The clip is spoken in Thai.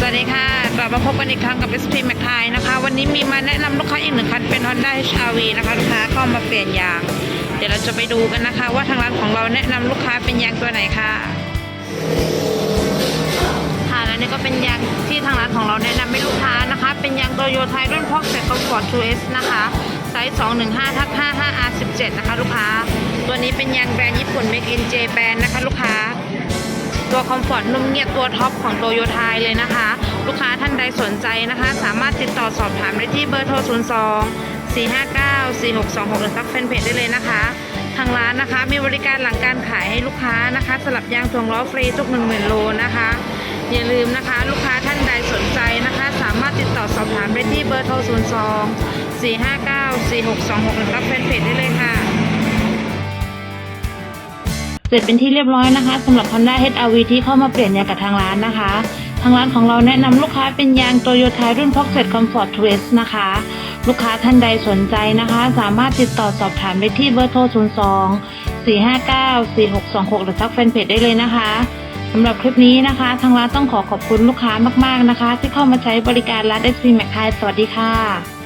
สวัสดีค่ะ กลับมาพบกันอีกครั้งกับ SP m c ไทยนะคะ วันนี้มีมาแนะนำลูกค้าอีกหนึ่งคันเป็น Honda HR-V นะคะ ลูกค้าเข้ามาเปลี่ยนยาง เดี๋ยวเราจะไปดูกันนะคะ ว่าทางร้านของเราแนะนำลูกค้าเป็นยางตัวไหนค่ะ ค่ะและนี่ก็เป็นยางที่ทางร้านของเราแนะนำให้ลูกค้านะคะ เป็นยางโตโยไทยรุ่นพอกเซ็ตคอมฟอร์ต 2S นะคะไซส์ 215ทับ55 R17 นะคะ ลูกค้า ตัวนี้เป็นยางแบรนด์ญี่ปุ่น Make in Japan นะคะ ลูกค้า ตัวคอมฟอร์ตนุ่มเงียบตัวท็อปของโตโยไทยเลยนะคะ ลูกค้าท่านใดสนใจนะคะ สามารถติดต่อสอบถามได้ที่เบอร์โทร 02 459 4626 หรือทักแฟนเพจได้เลยนะคะ ทางร้านนะคะมีบริการหลังการขายให้ลูกค้านะคะ สลับยางถ่วงล้อฟรีทุก1 0,000โลนะคะ อย่าลืมนะคะ ลูกค้าท่านใดสนใจนะคะ สามารถติดต่อสอบถามได้ที่เบอร์โทร 02 459 4626 หรือทักแฟนเพจได้เลยค่ะ เสร็จเป็นที่เรียบร้อยนะคะสำหรับ Honda HR-V ที่เข้ามาเปลี่ยนยางกับทางร้านนะคะ ทางร้านของเราแนะนำลูกค้าเป็นยาง Toyota รุ่น Pocket Comfort 2S นะคะ ลูกค้าท่านใดสนใจนะคะ สามารถติดต่อสอบถามได้ที่เบอร์โทร 02 459 4626 หรือทักแฟนเพจได้เลยนะคะสำหรับคลิปนี้นะคะ ทางร้านต้องขอขอบคุณลูกค้ามาก ๆนะคะ ที่เข้ามาใช้บริการร้าน SP m c ไทยสวัสดีค่ะ